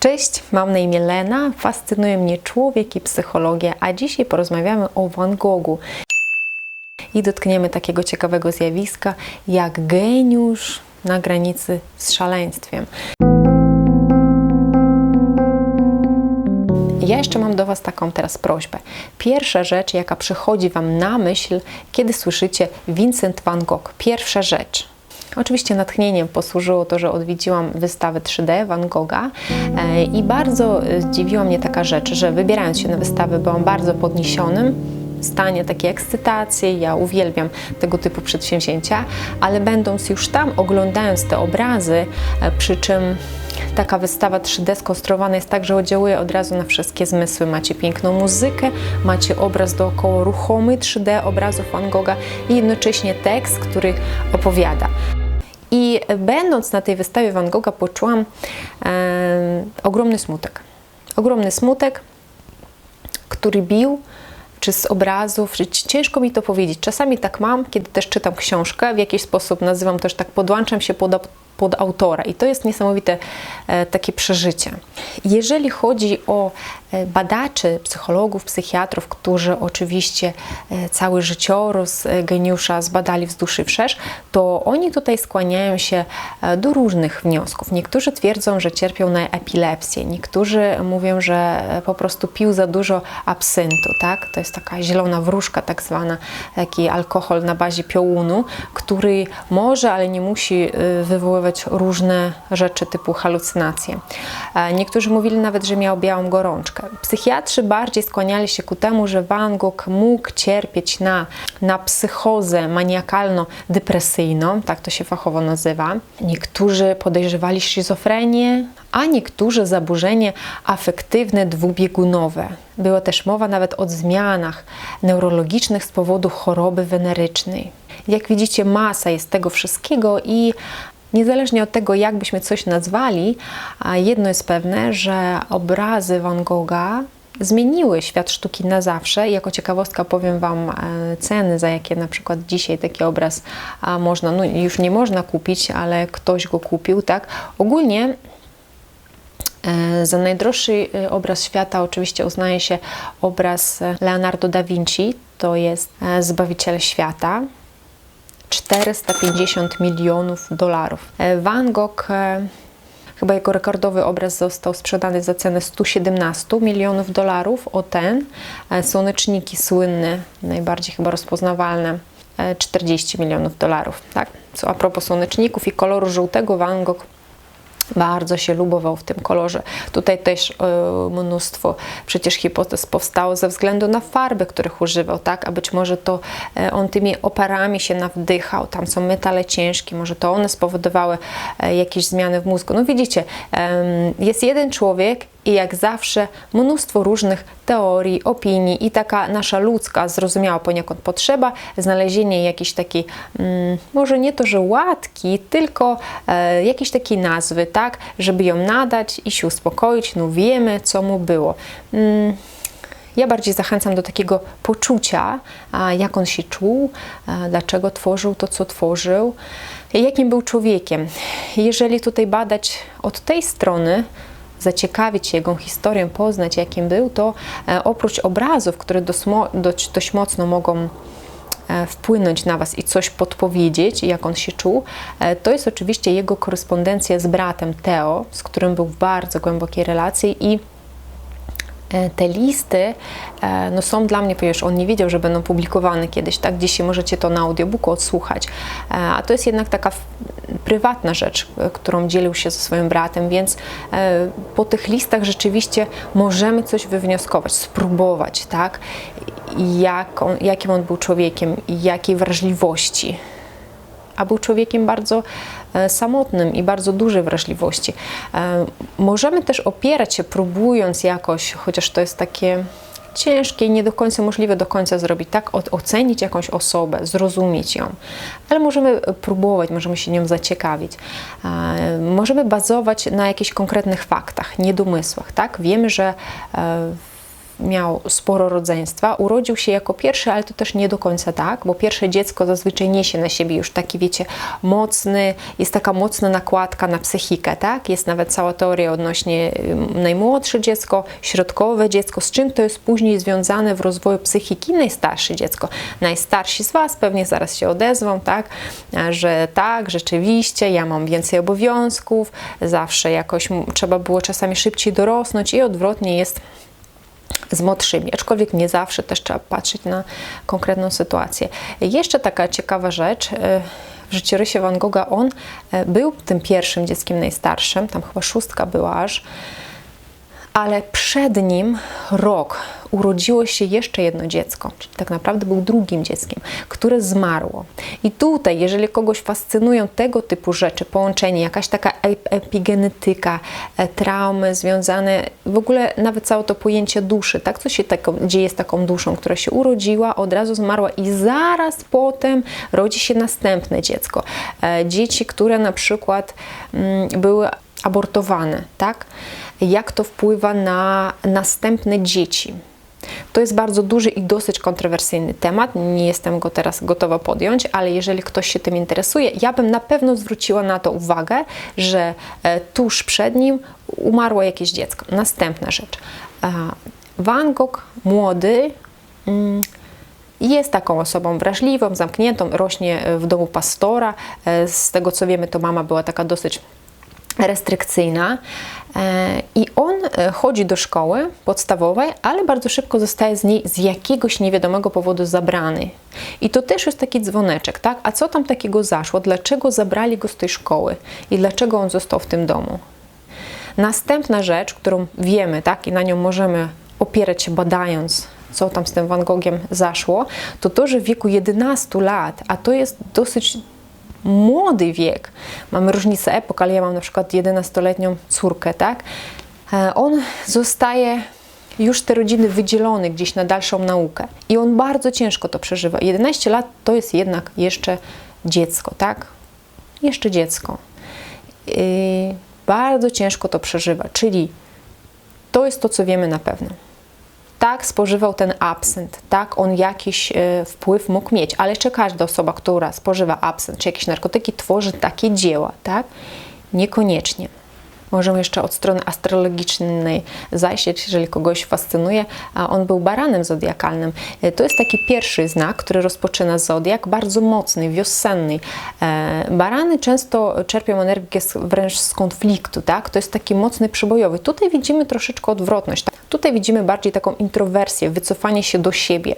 Cześć, mam na imię Lena, fascynuje mnie człowiek i psychologia, a dzisiaj porozmawiamy o Van Goghu i dotkniemy takiego ciekawego zjawiska jak geniusz na granicy z szaleństwem. Ja jeszcze mam do Was taką teraz prośbę. Pierwsza rzecz, jaka przychodzi Wam na myśl, kiedy słyszycie Vincent van Gogh. Pierwsza rzecz. Oczywiście natchnieniem posłużyło to, że odwiedziłam wystawę 3D Van Gogha e, i bardzo zdziwiła mnie taka rzecz, że wybierając się na wystawę byłam bardzo podniesionym stanie takiej ekscytacji. Ja uwielbiam tego typu przedsięwzięcia, ale będąc już tam, oglądając te obrazy, e, przy czym taka wystawa 3D skonstruowana jest tak, że oddziałuje od razu na wszystkie zmysły. Macie piękną muzykę, macie obraz dookoła ruchomy 3D obrazów Van Gogha i jednocześnie tekst, który opowiada. I będąc na tej wystawie Van Gogha poczułam e, ogromny smutek. Ogromny smutek, który bił czy z obrazów, czy ciężko mi to powiedzieć. Czasami tak mam, kiedy też czytam książkę, w jakiś sposób nazywam też tak, podłączam się pod, pod autora i to jest niesamowite e, takie przeżycie. Jeżeli chodzi o e, badaczy, psychologów, psychiatrów, którzy oczywiście e, cały życiorys geniusza zbadali wzdłuż i wszerz, to oni tutaj skłaniają się do różnych wniosków. Niektórzy twierdzą, że cierpią na epilepsję, niektórzy mówią, że po prostu pił za dużo absyntu, tak? To jest taka zielona wróżka tak zwana, taki alkohol na bazie piołunu, który może, ale nie musi wywoływać różne rzeczy typu halucynacje. E, niektórzy mówili nawet, że miał białą gorączkę. Psychiatrzy bardziej skłaniali się ku temu, że Van Gogh mógł cierpieć na, na psychozę maniakalno-depresyjną, tak to się fachowo nazywa. Niektórzy podejrzewali schizofrenię, a niektórzy zaburzenie afektywne dwubiegunowe. Była też mowa nawet o zmianach neurologicznych z powodu choroby wenerycznej. Jak widzicie, masa jest tego wszystkiego i Niezależnie od tego, jak byśmy coś nazwali, jedno jest pewne, że obrazy Van Gogha zmieniły świat sztuki na zawsze. Jako ciekawostka powiem Wam e, ceny, za jakie na przykład dzisiaj taki obraz można, no już nie można kupić, ale ktoś go kupił, tak? Ogólnie e, za najdroższy e, obraz świata oczywiście uznaje się obraz Leonardo da Vinci, to jest Zbawiciel Świata. 450 milionów dolarów. E, Van Gogh e, Chyba jego rekordowy obraz został sprzedany za cenę 117 milionów dolarów. O ten. E, słoneczniki słynne, najbardziej chyba rozpoznawalne, 40 milionów dolarów. Tak? Co a propos słoneczników i koloru żółtego, Van Gogh bardzo się lubował w tym kolorze. Tutaj też y, mnóstwo przecież hipotez powstało ze względu na farby, których używał, tak? A być może to y, on tymi oparami się nawdychał, tam są metale ciężkie, może to one spowodowały y, jakieś zmiany w mózgu. No widzicie, jest jeden człowiek i jak zawsze mnóstwo różnych teorii, opinii i taka nasza ludzka, zrozumiała poniekąd potrzeba znalezienia jakiejś takiej, mm, może nie to, że łatki, tylko e, jakiejś takiej nazwy, tak, żeby ją nadać i się uspokoić, no wiemy, co mu było. Mm. Ja bardziej zachęcam do takiego poczucia, jak on się czuł, dlaczego tworzył to, co tworzył, jakim był człowiekiem. Jeżeli tutaj badać od tej strony, zaciekawić się jego historią, poznać jakim był, to e, oprócz obrazów, które dość, mocno mogą e, wpłynąć na Was i coś podpowiedzieć, jak on się czuł, e, to jest oczywiście jego korespondencja z bratem Teo, z którym był w bardzo głębokiej relacji i te listy no są dla mnie, ponieważ on nie wiedział, że będą publikowane kiedyś, tak? Dzisiaj możecie to na audiobooku odsłuchać. A to jest jednak taka prywatna rzecz, e, którą dzielił się ze swoim bratem, więc e, po tych listach rzeczywiście możemy coś wywnioskować, spróbować, tak? Jak on, jakim on był człowiekiem i jakiej wrażliwości. A był człowiekiem bardzo e, samotnym i bardzo dużej wrażliwości. Możemy też opierać się, próbując jakoś, chociaż to jest takie ciężkie i nie do końca możliwe do końca zrobić, tak? Ocenić jakąś osobę, zrozumieć ją, ale możemy próbować, możemy się nią zaciekawić. Możemy bazować na jakichś konkretnych faktach, niedomysłach, tak? Wiemy, że e, miał sporo rodzeństwa. Urodził się jako pierwszy, ale to też nie do końca tak, bo pierwsze dziecko zazwyczaj niesie na siebie już taki, wiecie, mocny, jest taka mocna nakładka na psychikę, tak? Jest nawet cała teoria odnośnie najmłodsze dziecko, środkowe dziecko, z czym to jest później związane w rozwoju psychiki, najstarsze dziecko. Najstarsi z Was pewnie zaraz się odezwą, tak? Że tak, rzeczywiście, ja mam więcej obowiązków, zawsze jakoś trzeba było czasami szybciej dorosnąć i odwrotnie jest z młodszymi, aczkolwiek nie zawsze też trzeba patrzeć na konkretną sytuację. Jeszcze taka ciekawa rzecz, e, w życiorysie Van Gogha on e, był tym pierwszym dzieckiem najstarszym, tam chyba szóstka była aż, ale przed nim rok urodziło się jeszcze jedno dziecko, czyli tak naprawdę był drugim dzieckiem, które zmarło. I tutaj, jeżeli kogoś fascynują tego typu rzeczy, połączenie, jakaś taka epigenetyka, e, traumy związane, w ogóle nawet całe to pojęcie duszy, tak, co się tako, dzieje z taką duszą, która się urodziła, od razu zmarła i zaraz potem rodzi się następne dziecko. E, dzieci, które na przykład mm, były abortowane, tak? Jak to wpływa na następne dzieci? To jest bardzo duży i dosyć kontrowersyjny temat. Nie jestem go teraz gotowa podjąć, ale jeżeli ktoś się tym interesuje, ja bym na pewno zwróciła na to uwagę, że e, tuż przed nim umarło jakieś dziecko. Następna rzecz. E, Van Gogh, młody, mm, jest taką osobą wrażliwą, zamkniętą, rośnie w domu pastora. E, z tego co wiemy, to mama była taka dosyć restrykcyjna e, i on e, chodzi do szkoły podstawowej, ale bardzo szybko zostaje z niej z jakiegoś niewiadomego powodu zabrany. I to też jest taki dzwoneczek, tak? A co tam takiego zaszło? Dlaczego zabrali go z tej szkoły? I dlaczego on został w tym domu? Następna rzecz, którą wiemy, tak? I na nią możemy opierać się badając co tam z tym Van Gogiem zaszło, to to, że w wieku 11 lat, a to jest dosyć młody wiek, mamy różnicę epok, ale ja mam na przykład 11-letnią córkę, tak? E, on zostaje już te rodziny wydzielony gdzieś na dalszą naukę i on bardzo ciężko to przeżywa. 11 lat to jest jednak jeszcze dziecko, tak? Jeszcze dziecko. I bardzo ciężko to przeżywa, czyli to jest to, co wiemy na pewno tak spożywał ten absynt, tak on jakiś e, wpływ mógł mieć, ale jeszcze każda osoba, która spożywa absynt czy jakieś narkotyki, tworzy takie dzieła, tak? Niekoniecznie. Możemy jeszcze od strony astrologicznej zajść, jeżeli kogoś fascynuje, a on był baranem zodiakalnym. E, to jest taki pierwszy znak, który rozpoczyna zodiak, bardzo mocny, wiosenny. E, barany często czerpią energię wręcz z konfliktu, tak? To jest taki mocny przybojowy. Tutaj widzimy troszeczkę odwrotność. Tak? Tutaj widzimy bardziej taką introwersję, wycofanie się do siebie.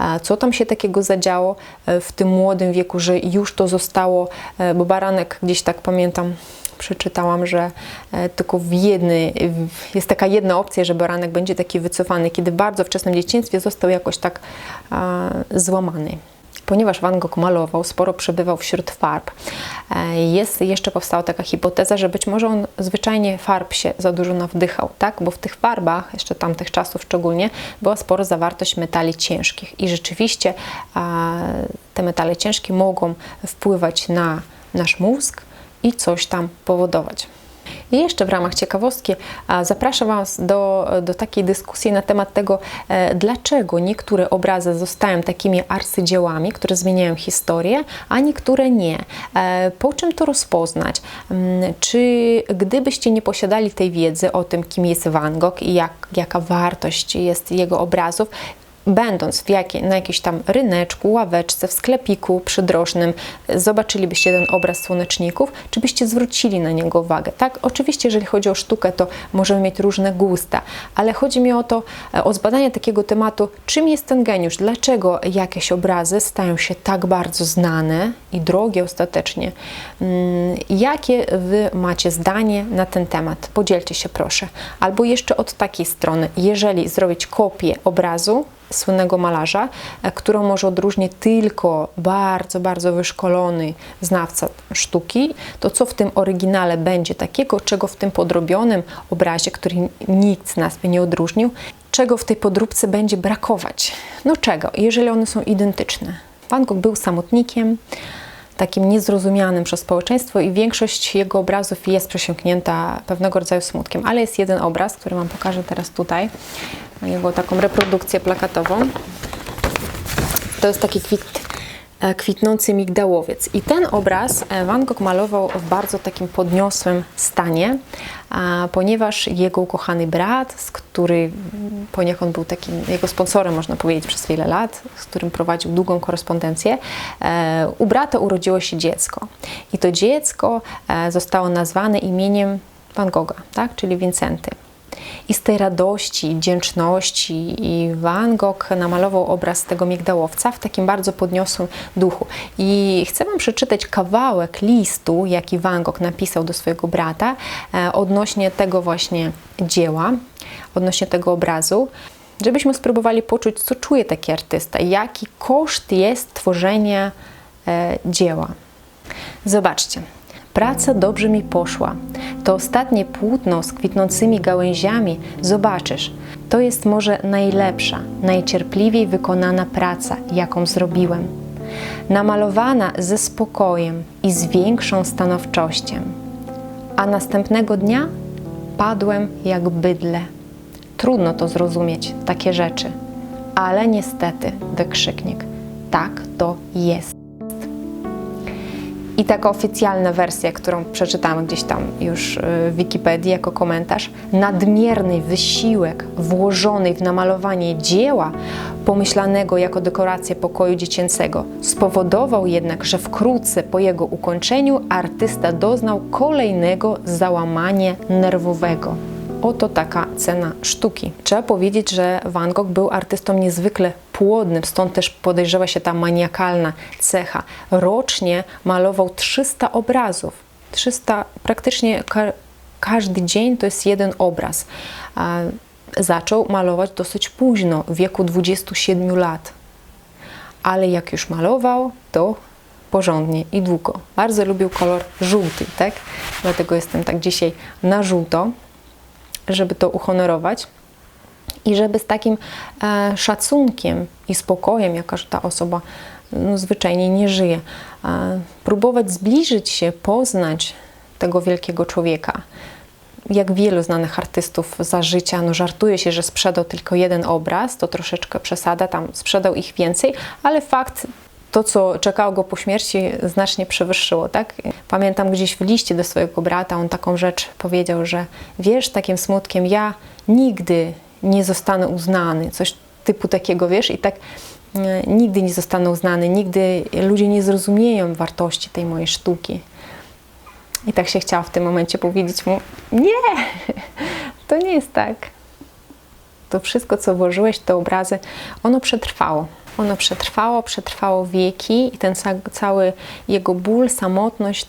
E, co tam się takiego zadziało w tym młodym wieku, że już to zostało, bo baranek gdzieś tak pamiętam, przeczytałam, że e, tylko w jednej, jest taka jedna opcja, że baranek będzie taki wycofany, kiedy w bardzo wczesnym dzieciństwie został jakoś tak złamany ponieważ Van Gogh malował, sporo przebywał wśród farb. E, jest jeszcze powstała taka hipoteza, że być może on zwyczajnie farb się za dużo nawdychał, tak? Bo w tych farbach, jeszcze tamtych czasów szczególnie, była spora zawartość metali ciężkich i rzeczywiście te metale ciężkie mogą wpływać na nasz mózg, i coś tam powodować. I jeszcze w ramach ciekawostki zapraszam Was do, do takiej dyskusji na temat tego, e, dlaczego niektóre obrazy zostają takimi arcydziełami, które zmieniają historię, a niektóre nie. E, po czym to rozpoznać? Mm, czy gdybyście nie posiadali tej wiedzy o tym, kim jest Van Gogh i jak, jaka wartość jest jego obrazów, będąc w na jakimś tam ryneczku, ławeczce, w sklepiku przydrożnym, zobaczylibyście ten obraz słoneczników, czy byście zwrócili na niego uwagę? Tak, oczywiście, jeżeli chodzi o sztukę, to możemy mieć różne gusta, ale chodzi mi o to, e, o zbadanie takiego tematu, czym jest ten geniusz, dlaczego jakieś obrazy stają się tak bardzo znane i drogie ostatecznie. Mm, jakie Wy macie zdanie na ten temat? Podzielcie się proszę. Albo jeszcze od takiej strony, jeżeli zrobić kopię obrazu, słynnego malarza, e, którą może odróżnić tylko bardzo, bardzo wyszkolony znawca sztuki, to co w tym oryginale będzie takiego, czego w tym podrobionym obrazie, który nikt z nas by nie odróżnił, czego w tej podróbce będzie brakować. No czego, jeżeli one są identyczne. Van Gogh był samotnikiem, takim niezrozumianym przez społeczeństwo i większość jego obrazów jest przesiąknięta pewnego rodzaju smutkiem. Ale jest jeden obraz, który Wam pokażę teraz tutaj. niego taką reprodukcję plakatową. To jest taki kwit, kwitnący migdałowiec. I ten obraz e, Van Gogh malował w bardzo takim podniosłym stanie, ponieważ jego ukochany brat, z który poniekąd był takim jego sponsorem, można powiedzieć, przez wiele lat, z którym prowadził długą korespondencję, e, u brata urodziło się dziecko. I to dziecko e, zostało nazwane imieniem Van Gogha, tak? czyli Wincenty. I z tej radości, wdzięczności i Van Gogh namalował obraz tego migdałowca w takim bardzo podniosłym duchu. I chcę Wam przeczytać kawałek listu, jaki Van Gogh napisał do swojego brata e, odnośnie tego właśnie dzieła, odnośnie tego obrazu, żebyśmy spróbowali poczuć, co czuje taki artysta, jaki koszt jest tworzenia e, dzieła. Zobaczcie. Praca dobrze mi poszła. To ostatnie płótno z kwitnącymi gałęziami, zobaczysz, to jest może najlepsza, najcierpliwiej wykonana praca, jaką zrobiłem. Namalowana ze spokojem i z większą stanowczością. A następnego dnia padłem jak bydle. Trudno to zrozumieć, takie rzeczy. Ale niestety, wykrzyknik, tak to jest. I taka oficjalna wersja, którą przeczytałam gdzieś tam już y, w Wikipedii jako komentarz, nadmierny wysiłek włożony w namalowanie dzieła pomyślanego jako dekorację pokoju dziecięcego spowodował jednak, że wkrótce po jego ukończeniu artysta doznał kolejnego załamania nerwowego. Oto taka cena sztuki. Trzeba powiedzieć, że Van Gogh był artystą niezwykle płodnym, stąd też podejrzewa się ta maniakalna cecha. Rocznie malował 300 obrazów. 300, praktycznie ka każdy dzień to jest jeden obraz. Zaczął malować dosyć późno, w wieku 27 lat. Ale jak już malował, to porządnie i długo. Bardzo lubił kolor żółty, tak? Dlatego jestem tak dzisiaj na żółto żeby to uhonorować i żeby z takim e, szacunkiem i spokojem, jako że ta osoba no, zwyczajnie nie żyje, e, próbować zbliżyć się, poznać tego wielkiego człowieka. Jak wielu znanych artystów za życia, no żartuje się, że sprzedał tylko jeden obraz, to troszeczkę przesada, tam sprzedał ich więcej, ale fakt to, co czekało go po śmierci, znacznie przewyższyło. Tak? Pamiętam gdzieś w liście do swojego brata, on taką rzecz powiedział, że wiesz, takim smutkiem, ja nigdy nie zostanę uznany, coś typu takiego, wiesz, i tak e, nigdy nie zostanę uznany, nigdy ludzie nie zrozumieją wartości tej mojej sztuki. I tak się chciała w tym momencie powiedzieć mu, nie, to nie jest tak. To wszystko, co włożyłeś, te obrazy, ono przetrwało. Ono przetrwało, przetrwało wieki i ten cały jego ból, samotność,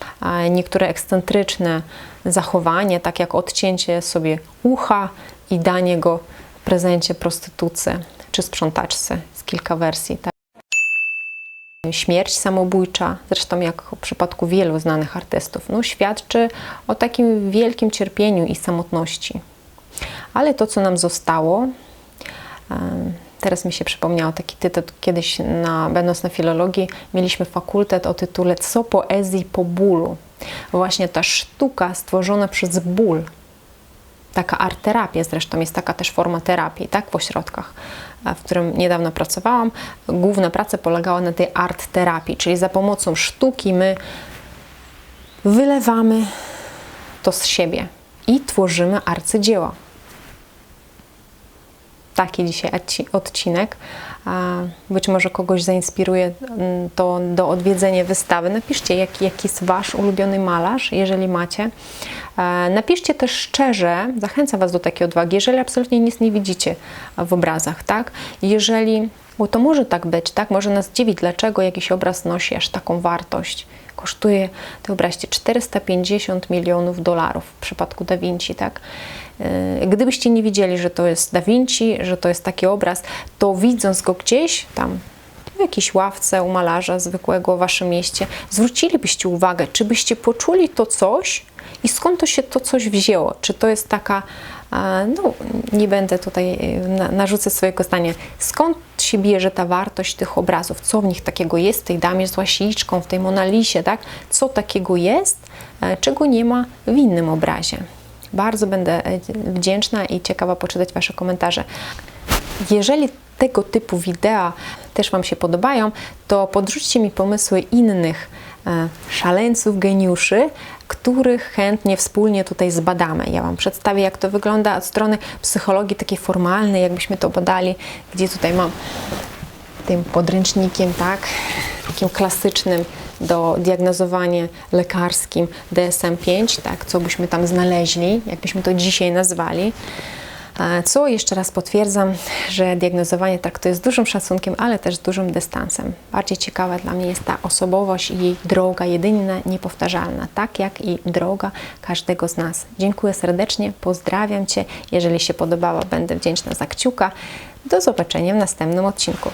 niektóre ekscentryczne zachowanie, tak jak odcięcie sobie ucha i danie go w prezencie prostytuce czy sprzątaczce, z kilka wersji. Tak? Śmierć samobójcza, zresztą jak w przypadku wielu znanych artystów, no, świadczy o takim wielkim cierpieniu i samotności. Ale to, co nam zostało, Teraz mi się przypomniał taki tytuł, kiedyś na, będąc na filologii mieliśmy fakultet o tytule Co poezji po bólu. Właśnie ta sztuka stworzona przez ból, taka arterapia zresztą jest taka też forma terapii, tak, w ośrodkach, w którym niedawno pracowałam. Główna praca polegała na tej art terapii, czyli za pomocą sztuki my wylewamy to z siebie i tworzymy arcydzieła taki dzisiaj odcinek. Być może kogoś zainspiruje mm, to do odwiedzenia wystawy. Napiszcie, jaki, jaki jest Wasz ulubiony malarz, jeżeli macie. Napiszcie też szczerze, zachęcam Was do takiej odwagi, jeżeli absolutnie nic nie widzicie w obrazach, tak? Jeżeli, bo to może tak być, tak? Może nas dziwić, dlaczego jakiś obraz nosi aż taką wartość. Kosztuje, wyobraźcie, 450 milionów dolarów w przypadku Da Vinci, tak? E, gdybyście nie wiedzieli, że to jest Da Vinci, że to jest taki obraz, to widząc go gdzieś tam w jakiejś ławce u malarza zwykłego w waszym mieście, zwrócilibyście uwagę, czy byście poczuli to coś i skąd to się to coś wzięło? Czy to jest taka, no nie będę tutaj e, narzucać swojego zdania, skąd się bierze ta wartość tych obrazów, co w nich takiego jest, w tej damie z łasiczką, w tej Monalisie, tak? Co takiego jest, e, czego nie ma w innym obrazie. Bardzo będę e, wdzięczna i ciekawa poczytać Wasze komentarze. Jeżeli tego typu wideo też Wam się podobają, to podrzućcie mi pomysły innych e, szaleńców, geniuszy, których chętnie wspólnie tutaj zbadamy. Ja Wam przedstawię, jak to wygląda od strony psychologii takiej formalnej, jakbyśmy to badali, gdzie tutaj mam tym podręcznikiem, tak, takim klasycznym do diagnozowania lekarskim DSM-5, tak, co byśmy tam znaleźli, jakbyśmy to dzisiaj nazwali. E, Co jeszcze raz potwierdzam, że diagnozowanie traktuję z dużym szacunkiem, ale też dużym dystansem. Bardziej ciekawa dla mnie jest ta osobowość i jej droga, jedyna, niepowtarzalna, tak jak i droga każdego z nas. Dziękuję serdecznie, pozdrawiam Cię. Jeżeli się podobało, będę wdzięczna za kciuka. Do zobaczenia w następnym odcinku.